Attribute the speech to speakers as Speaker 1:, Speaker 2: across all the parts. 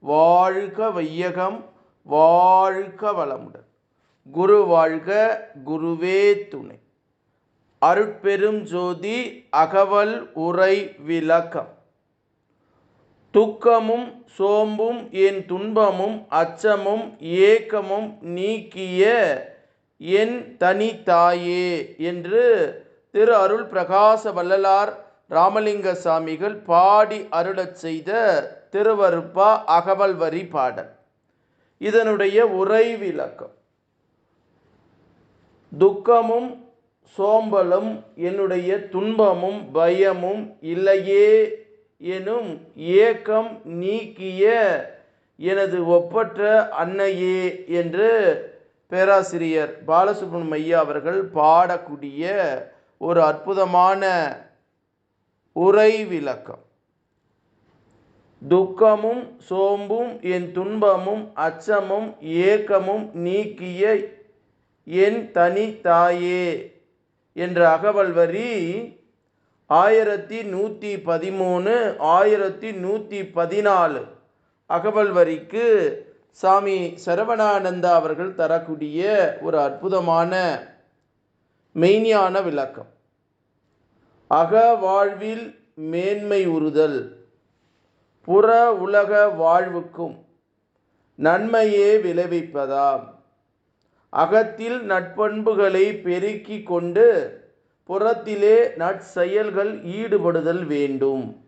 Speaker 1: வாழ்க வையகம் வாழ்க வளமுடன். குரு வாழ்க குருவே துணை. அருட்பெரும் ஜோதி அகவல் உரை விளக்கம். துக்கமும் சோம்பும் என் துன்பமும் அச்சமும் ஏக்கமும் நீக்கிய என் தனி தாயே என்று திரு அருள் பிரகாச வள்ளலார் ராமலிங்க சாமிகள் பாடி அருளச் செய்த திருவருப்பா அகவல் வரி பாடல். இதனுடைய உரை விளக்கம். துக்கமும் சோம்பலும் என்னுடைய துன்பமும் பயமும் இல்லையே எனும் ஏக்கம் நீக்கிய எனது ஒப்பற்ற அன்னையே என்று பேராசிரியர் பாலசுப்ரமணியம் ஐயா அவர்கள் பாடக்கூடிய ஒரு அற்புதமான உரை விளக்கம் துக்கமும் சோம்பும் என் துன்பமும் அச்சமும் ஏக்கமும் நீக்கிய என் தனி தாயே என்ற அகவல் வரி ஆயிரத்தி நூற்றி பதிமூணு ஆயிரத்தி நூற்றி பதினாலு அகவல் வரிக்கு சாமி சரவணானந்தா அவர்கள் தரக்கூடிய ஒரு அற்புதமான மெய்ஞான விளக்கம். அக வாழ்வில் மேன்மை உறுதல். புற உலக வாழ்வுக்கும் நன்மையே விளைவிப்பதாம். அகத்தில் நட்பண்புகளை பெருக்கி கொண்டு புறத்திலே நற்செயல்கள் ஈடுபடுதல் வேண்டும்.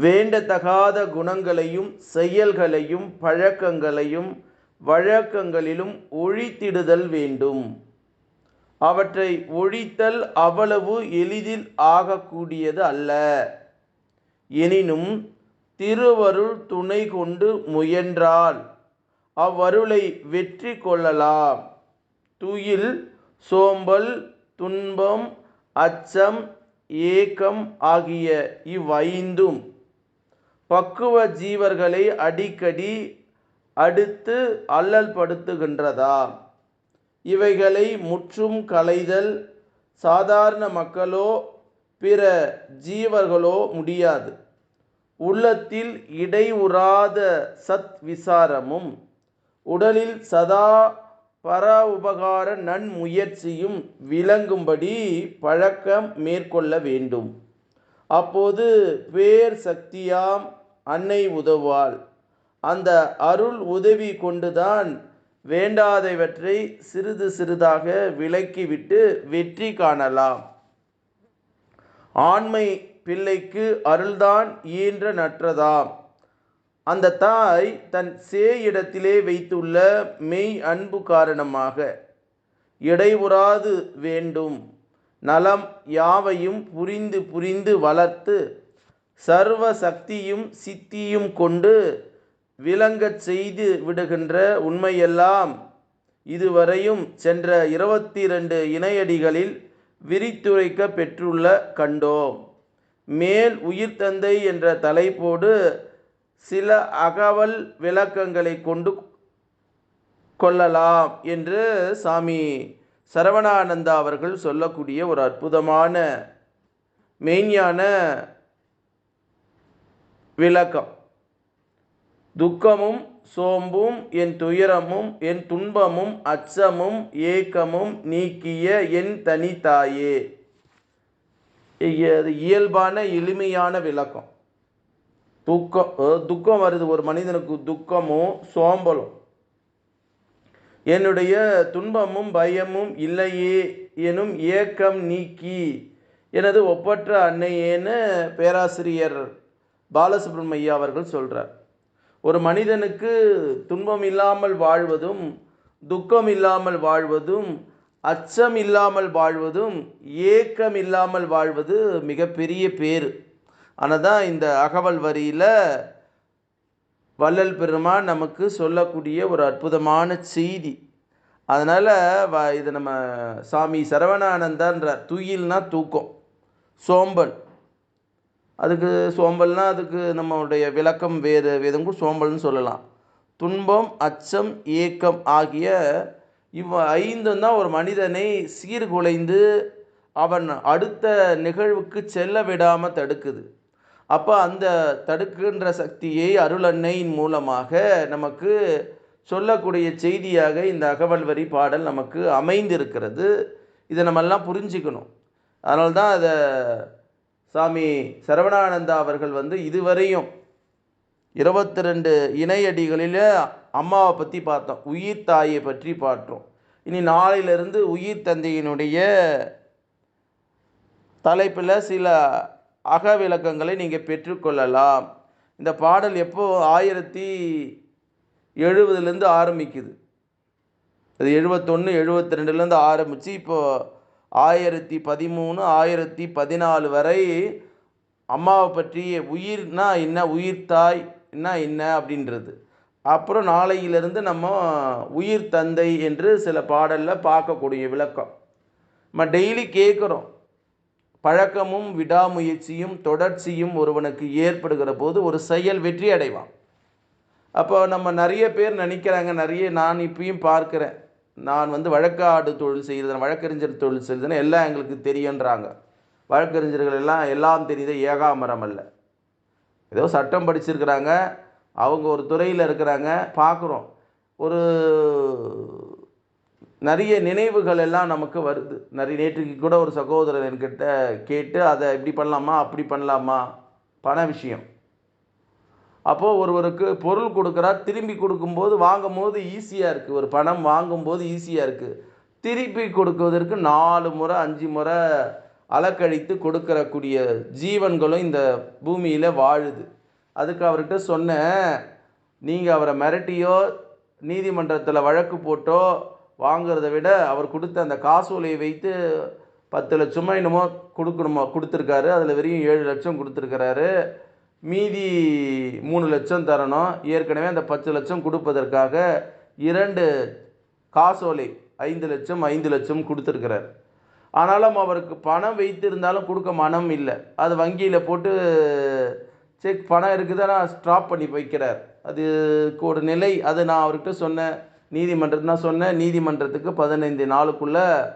Speaker 1: வேண்டத்தகாத குணங்களையும் செயல்களையும் பழக்கங்களையும் வழக்கங்களிலும் ஒழித்திடுதல் வேண்டும். அவற்றை ஒழித்தல் அவ்வளவு எளிதில் ஆகக்கூடியது அல்ல. எனினும் திருவருள் துணை கொண்டு முயன்றால் அவ்வருளை வெற்றி கொள்ளலாம். துயில் சோம்பல் துன்பம் அச்சம் ஏக்கம் ஆகிய இவ்வைந்தும் பக்குவ ஜீவர்களை அடிக்கடி அடுத்து அல்லல்படுத்துகின்றதா இவைகளை முற்றும் களைதல் சாதாரண மக்களோ பிற ஜீவர்களோ முடியாது. உள்ளத்தில் இடைவுறாத சத் விசாரமும் உடலில் சதா பர உபகார நன்முயற்சியும் விளங்கும்படி பழக்கம் மேற்கொள்ள வேண்டும். அப்போது பேர் சக்தியாம் அன்னை உதவாள் அந்த அருள் உதவி கொண்டுதான் வேண்டாதவற்றை சிறிது சிறிதாக விலக்கிவிட்டு வெற்றி காணலாம். ஆண்மை பிள்ளைக்கு அருள்தான் ஈன்ற நற்றதாம். அந்த தாய் தன் சே இடத்திலே வைத்துள்ள மெய் அன்பு காரணமாக இடைவுறாது வேண்டும். நலம் யாவையும் புரிந்து புரிந்து வளர்த்து சர்வ சக்தியும் சித்தியும் கொண்டு விளங்கச் செய்து விடுகின்ற உண்மையெல்லாம் இதுவரையும் சென்ற இருபத்தி ரெண்டு இணையடிகளில் விரித்துரைக்க பெற்றுள்ள கண்டோம். மேல் உயிர் தந்தை என்ற தலைப்போடு சில அகவல் விளக்கங்களை கொண்டு கொள்ளலாம் என்று சாமி சரவணானந்தா அவர்கள் சொல்லக்கூடிய ஒரு அற்புதமான மெய்ஞான விளக்கம். துக்கமும் சோம்பும் என் துயரமும் என் துன்பமும் அச்சமும் ஏக்கமும் நீக்கிய என் தனித்தாயே அது இயல்பான எளிமையான விளக்கம். துக்கம் துக்கம் வருது. ஒரு மனிதனுக்கு துக்கமும் சோம்பலும் என்னுடைய துன்பமும் பயமும் இல்லையே எனும் ஏக்கம் நீக்கி. எனது ஒப்பற்ற அன்னையேன்னு பேராசிரியர் பாலசுப்ரமணியா அவர்கள் சொல்கிறார் ஒரு மனிதனுக்கு துன்பம் இல்லாமல் வாழ்வதும் துக்கம் இல்லாமல் வாழ்வதும் அச்சம் இல்லாமல் வாழ்வதும் ஏக்கம் இல்லாமல் வாழ்வது மிகப்பெரிய பேர் ஆனால் தான் இந்த அகவல் வரியில் வள்ளல் பெருமான் நமக்கு சொல்லக்கூடிய ஒரு அற்புதமான செய்தி. அதனால் வ இது நம்ம சாமி சரவணானந்தான்றார் துயில்னா தூக்கம் சோம்பல். அதுக்கு சோம்பல்னால் அதுக்கு நம்மளுடைய விளக்கம் வேறு விதங்கும் சோம்பல்னு சொல்லலாம். துன்பம் அச்சம் ஏக்கம் ஆகிய இவ் ஐந்தும் தான் ஒரு மனிதனை சீர்குலைந்து அவன் அடுத்த நிகழ்வுக்கு செல்ல விடாமல் தடுக்குது. அப்போ அந்த தடுக்கின்ற சக்தியை அருளன்னையின் மூலமாக நமக்கு சொல்லக்கூடிய செய்தியாக இந்த அகவல் வரி பாடல் நமக்கு அமைந்திருக்கிறது. இதை நம்மெல்லாம் புரிஞ்சுக்கணும். அதனால்தான் அதை சாமி சரவணானந்தா அவர்கள் வந்து இதுவரையும் இருபத்தி ரெண்டு இணையடிகளில் அம்மாவை பற்றி பார்த்தோம். உயிர் தாயை பற்றி பார்த்தோம். இனி நாளையிலிருந்து உயிர் தந்தையினுடைய தலைப்பில் சில அக விளக்கங்களை நீங்கள் பெற்றுக்கொள்ளலாம். இந்த பாடல் எப்போ ஆயிரத்தி எழுபதுலேருந்து ஆரம்பிக்குது. அது எழுபத்தொன்று எழுபத்தி ரெண்டுலேருந்து ஆரம்பித்து இப்போது ஆயிரத்தி பதிமூணு ஆயிரத்தி பதினாலு வரை அம்மாவை பற்றி உயிர்னா என்ன உயிர் தாய்னா என்ன அப்படின்றது. அப்புறம் நாளையிலிருந்து நம்ம உயிர் தந்தை என்று சில பாடலில் பார்க்கக்கூடிய விளக்கம். நம்ம டெய்லி கேட்குறோம். பழக்கமும் விடாமுயற்சியும் தொடர்ச்சியும் ஒருவனுக்கு ஏற்படுகிற போது ஒரு செயல் வெற்றி அடைவான் அப்போ நம்ம நிறைய பேர் நினைக்கிறாங்க நிறைய நான் இப்பயும் பார்க்குறேன். நான் வந்து வழக்காடு தொழில் செய்கிறேன் வழக்கறிஞர் தொழில் செய்கிறதுன்னு எல்லாம் எங்களுக்கு தெரியுன்றாங்க. வழக்கறிஞர்கள் எல்லாம் எல்லாம் தெரியுது ஏகாமரம் அல்ல. ஏதோ சட்டம் படிச்சிருக்கிறாங்க அவங்க ஒரு துறையில் இருக்கிறாங்க பார்க்குறோம் ஒரு நிறைய நினைவுகள் எல்லாம் நமக்கு வருது. நிறைய நேற்றுக்கு கூட ஒரு சகோதரர் என்கிட்ட கேட்டு அதை இப்படி பண்ணலாமா அப்படி பண்ணலாமா? பண விஷயம். அப்போது ஒருவருக்கு பொருள் கொடுக்குறா திரும்பி கொடுக்கும்போது வாங்கும்போது ஈஸியாக இருக்குது ஒரு பணம் வாங்கும்போது ஈஸியாக இருக்குது திருப்பி கொடுக்குவதற்கு நாலு முறை அஞ்சு முறை அலக்கழித்து கொடுக்கறக்கூடிய ஜீவன்களும் இந்த பூமியில் வாழுது. அதுக்கு அவர்கிட்ட சொன்னேன் நீங்கள் அவரை மிரட்டியோ நீதிமன்றத்தில் வழக்கு போட்டோ வாங்குறத விட அவர் கொடுத்த அந்த காசோலையை வைத்து பத்து லட்சமோ என்னமோ கொடுக்கணுமோ கொடுத்துருக்காரு. அதில் வெறும் ஏழு லட்சம் கொடுத்துருக்கிறாரு. மீதி மூணு லட்சம் தரணும். ஏற்கனவே அந்த பத்து லட்சம் கொடுப்பதற்காக இரண்டு காசோலை ஐந்து லட்சம் ஐந்து லட்சம் கொடுத்துருக்கிறார். ஆனாலும் அவருக்கு பணம் வைத்திருந்தாலும் கொடுக்க மனம் இல்லை. அது வங்கியில் போட்டு செக் பணம் இருக்குதுன்னா ஸ்டாப் பண்ணி வைக்கிறார். அதுக்கு ஒரு நிலை அது நான் அவர்கிட்ட சொன்னேன். நீதிமன்றத்து நான் சொன்னேன். நீதிமன்றத்துக்கு பதினைந்து நாளுக்குள்ளே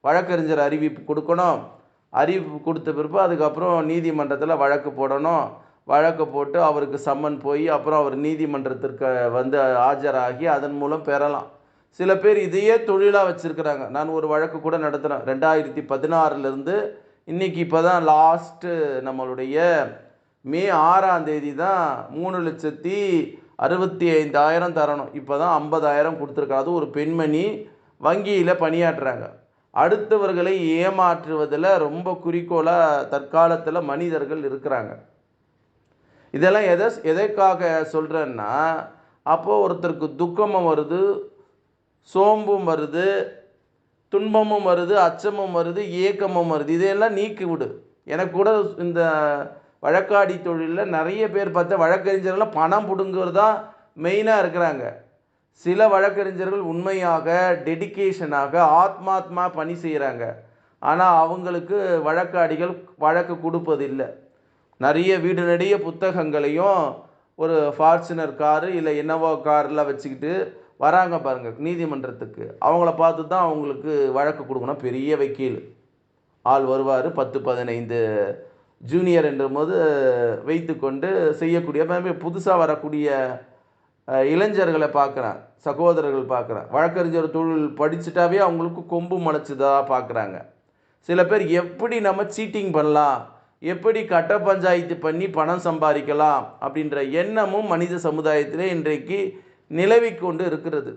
Speaker 1: வழக்கறிஞர் அறிவிப்பு கொடுக்கணும். அறிவிப்பு கொடுத்த பிறப்பு அதுக்கப்புறம் நீதிமன்றத்தில் வழக்கு போடணும். வழக்கு போட்டு அவருக்கு சம்மன் போய் அப்புறம் அவர் நீதிமன்றத்திற்கு வந்து ஆஜராகி அதன் மூலம் பெறலாம். சில பேர் இதையே தொழிலாக வச்சுருக்கிறாங்க. நான் ஒரு வழக்கு கூட நடத்துகிறேன் ரெண்டாயிரத்தி பதினாறுலேருந்து இன்றைக்கி இப்போ தான் லாஸ்ட்டு நம்மளுடைய மே ஆறாம் தேதி தான் மூணு லட்சத்தி அறுபத்தி ஐந்தாயிரம் தரணும். இப்போ தான் ஐம்பதாயிரம் கொடுத்துருக்காது ஒரு பெண்மணி வங்கியில் பணியாற்றுறாங்க. அடுத்தவர்களை ஏமாற்றுவதில் ரொம்ப குறிக்கோளாக தற்காலத்தில் மனிதர்கள் இருக்கிறாங்க. இதெல்லாம் எதை எதற்காக சொல்கிறேன்னா அப்போது ஒருத்தருக்கு துக்கமும் வருது சோம்பும் வருது துன்பமும் வருது அச்சமும் வருது ஏக்கமும் வருது. இதையெல்லாம் நீக்கி விடு. எனக்கு கூட இந்த வழக்காடி தொழிலில் நிறைய பேர் பார்த்தா வழக்கறிஞர்கள்லாம் பணம் பிடுங்குறது தான் மெயினாக இருக்கிறாங்க. சில வழக்கறிஞர்கள் உண்மையாக டெடிகேஷனாக ஆத்மாத்மா பணி செய்கிறாங்க ஆனால் அவங்களுக்கு வழக்காடிகள் வழக்கு கொடுப்பதில்லை. நிறைய வீடு நிறைய புத்தகங்களையும் ஒரு ஃபார்ச்சுனர் காரு இல்லை என்னவோ காரில் வச்சுக்கிட்டு வராங்க பாருங்கள் நீதிமன்றத்துக்கு. அவங்கள பார்த்து தான் அவங்களுக்கு வழக்கு கொடுக்கணும். பெரிய வக்கீல். ஆள் வருவார் பத்து பதினைந்து ஜூனியர் என்ற போது வைத்துக்கொண்டு செய்யக்கூடிய புதுசாக வரக்கூடிய இளைஞர்களை பார்க்குறேன் சகோதரர்கள் பார்க்குறேன். வழக்கறிஞர் தொழில் படிச்சுட்டாவே அவங்களுக்கு கொம்பு முளைச்சதா பார்க்குறாங்க. சில பேர் எப்படி நம்ம சீட்டிங் பண்ணலாம்? எப்படி கட்ட பஞ்சாயத்து பண்ணி பணம் சம்பாதிக்கலாம்? அப்படின்ற எண்ணமும் மனித சமுதாயத்திலே இன்றைக்கு நிலவி கொண்டு இருக்கிறது.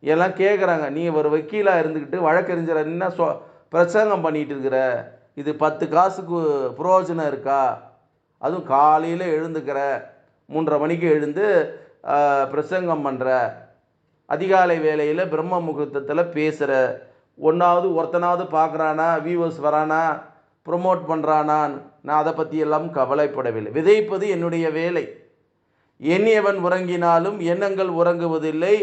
Speaker 1: எல்லாம் கேட்குறாங்க நீ ஒரு வக்கீலாக இருந்துக்கிட்டு வழக்கறிஞர் என்ன சொ பிரசங்கம் பண்ணிட்டு இருக்கிற? இது பத்து காசுக்கு பிரயோஜனம் இருக்கா? அதுவும் காலையில் எழுந்துக்கிற மூன்றரை மணிக்கு எழுந்து பிரசங்கம் பண்ணுற அதிகாலை வேலையில் பிரம்ம முகூர்த்தத்தில் பேசுகிற ஒன்றாவது ஒருத்தனாவது பார்க்குறானா வியூவர்ஸ் வரானா ப்ரொமோட் பண்ணுறானா நான் அதை பற்றி எல்லாம் கவலைப்படவில்லை. விதைப்பது என்னுடைய வேலை. எண்ணியவன் உறங்கினாலும் எண்ணங்கள் உறங்குவதில்லை.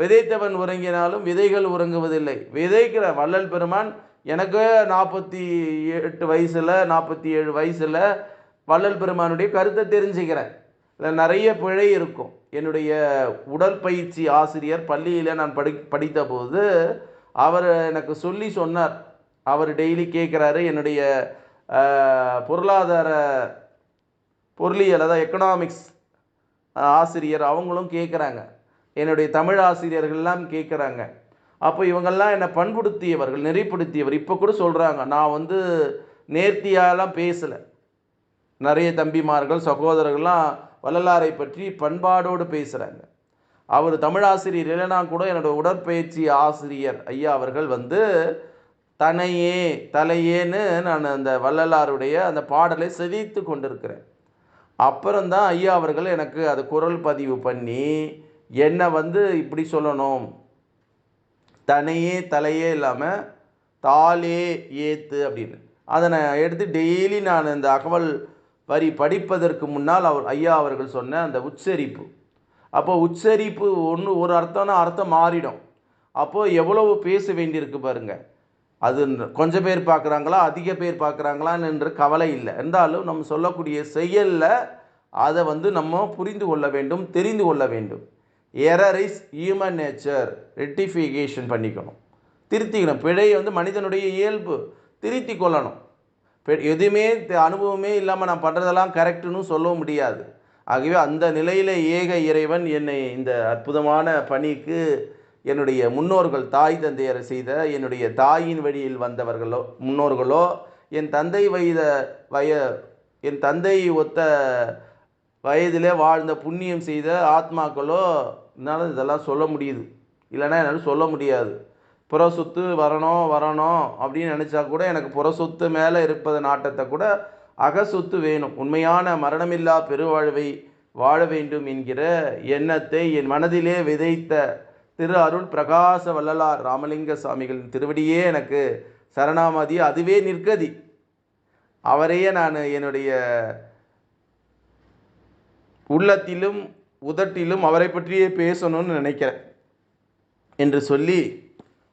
Speaker 1: விதைத்தவன் உறங்கினாலும் விதைகள் உறங்குவதில்லை. விதைக்கிற வள்ளல் பெருமான் எனக்கு நாற்பத்தி எட்டு வயசில் நாற்பத்தி ஏழு வயசில் வள்ளல் பெருமானுடைய கருத்தை தெரிஞ்சுக்கிறேன் இதில் நிறைய பிழை இருக்கும். என்னுடைய உடற்பயிற்சி ஆசிரியர் பள்ளியில் நான் படி படித்த போது அவர் எனக்கு சொல்லி சொன்னார். அவர் டெய்லி கேட்குறாரு என்னுடைய பொருளாதார பொருளியல் அதாவது எக்கனாமிக்ஸ் ஆசிரியர் அவங்களும் கேட்குறாங்க. என்னுடைய தமிழ் ஆசிரியர்கள்லாம் கேட்குறாங்க. அப்போ இவங்கெல்லாம் என்னை பண்படுத்தியவர்கள் நெறிப்படுத்தியவர். இப்போ கூட சொல்கிறாங்க நான் வந்து நேர்த்தியாலாம் பேசலை. நிறைய தம்பிமார்கள் சகோதரர்கள்லாம் வள்ளலாரை பற்றி பண்பாடோடு பேசுகிறாங்க அவர் தமிழாசிரியர் இல்லைனா கூட என்னோட உடற்பயிற்சி ஆசிரியர் ஐயா அவர்கள் வந்து தனையே தலையேன்னு நான் அந்த வள்ளலாருடைய அந்த பாடலை செதித்து கொண்டிருக்கிறேன். அப்புறம்தான் ஐயா அவர்கள் எனக்கு அது குரல் பதிவு பண்ணி என்னை வந்து இப்படி சொல்லணும்? தனையே தலையே இல்லாமல் தாலே ஏத்து அப்படின்னு. அதை நான் எடுத்து டெய்லி நான் இந்த அகவல் வரி படிப்பதற்கு முன்னால் அவர் ஐயா அவர்கள் சொன்ன அந்த உச்சரிப்பு. அப்போ உச்சரிப்பு ஒன்று ஒரு அர்த்தம்னா அர்த்தம் மாறிடும். அப்போது எவ்வளவு பேச வேண்டியிருக்கு பாருங்கள் அது கொஞ்சம் பேர் பார்க்குறாங்களா அதிக பேர் பார்க்குறாங்களான்னு கவலை இல்லை. இருந்தாலும் நம்ம சொல்லக்கூடிய செயலில் அதை வந்து நம்ம புரிந்து கொள்ள வேண்டும் தெரிந்து கொள்ள வேண்டும். Error is human nature rectification பண்ணிக்கணும். திருத்திக்கணும். பிழை வந்து மனிதனுடைய இயல்பு. திருத்தி கொள்ளணும். எதுவுமே அனுபவமே இல்லாமல் நான் பண்ணுறதெல்லாம் கரெக்டுன்னு சொல்லவும் முடியாது. ஆகவே அந்த நிலையில் ஏக இறைவன் என்னை இந்த அற்புதமான பணிக்கு என்னுடைய முன்னோர்கள் தாய் தந்தையரை செய்த என்னுடைய தாயின் வழியில் வந்தவர்களோ முன்னோர்களோ என் தந்தை வயத வய என் தந்தை ஒத்த வயதிலே வாழ்ந்த புண்ணியம் செய்த ஆத்மாக்களோ என்னால் இதெல்லாம் சொல்ல முடியுது. இல்லைன்னா என்னால் சொல்ல முடியாது. புற சொத்து வரணும் வரணும் அப்படின்னு நினச்சா கூட எனக்கு புற சொத்து மேலே இருப்பது நாட்டத்தை கூட அக சொத்து வேணும். உண்மையான மரணமில்லா பெருவாழ்வை வாழ வேண்டும் என்கிற எண்ணத்தை என் மனதிலே விதைத்த திரு அருள் பிரகாச வள்ளலார் ராமலிங்க சுவாமிகளின் திருவடியே எனக்கு சரணாமதி. அதுவே நிற்கதி. அவரையே நான் என்னுடைய உள்ளத்திலும் உதட்டிலும் அவரை பற்றியே பேசணும்னு நினைக்கிறேன். என்று சொல்லி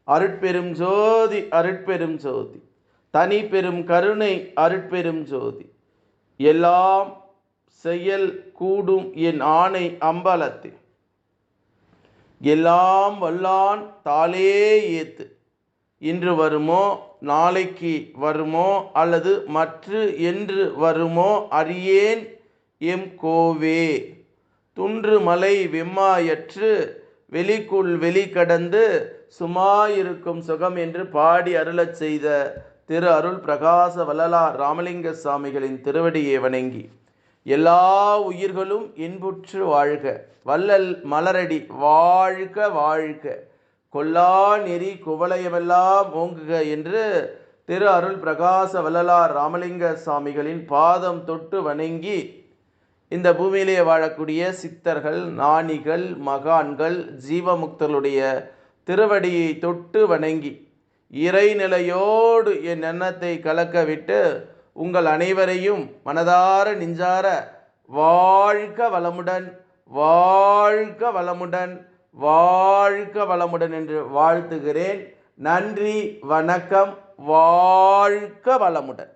Speaker 1: அருட்பெரும் ஜோதி அருட்பெரும் ஜோதி. தனி பெரும் கருணை அருட்பெரும் ஜோதி. எல்லாம் செயல் கூடும் என் ஆணை அம்பலத்தில் எல்லாம் வல்லான் தாளே ஏத்து. இன்று வருமோ நாளைக்கு வருமோ அல்லது மற்று என்று வருமோ அறியேன் எம் கோவே. துன்று மலை வெம்மாயற்று வெளிக்குள் வெளி கடந்து சுமாயிருக்கும் சுகம் என்று பாடி அருளச் செய்த திரு அருள் பிரகாச வள்ளலார் ராமலிங்க சுவாமிகளின் திருவடியை வணங்கி எல்லா உயிர்களும் இன்புற்று வாழ்க. வள்ளல் மலரடி வாழ்க வாழ்க. கொல்லா நெறி குவளையமெல்லாம் ஓங்குக என்று திரு அருள் பிரகாச வள்ளலார் ராமலிங்க சுவாமிகளின் பாதம் தொட்டு வணங்கி இந்த பூமியிலே வாழக்கூடிய சித்தர்கள் ஞானிகள் மகான்கள் ஜீவமுக்தர்களுடைய திருவடியை தொட்டு வணங்கி இறைநிலையோடு என் எண்ணத்தை கலக்க விட்டு உங்கள் அனைவரையும் மனதார நெஞ்சார வாழ்க வளமுடன் வாழ்க வளமுடன் வாழ்க வளமுடன் என்று வாழ்த்துகிறேன். நன்றி வணக்கம் வாழ்க வளமுடன்.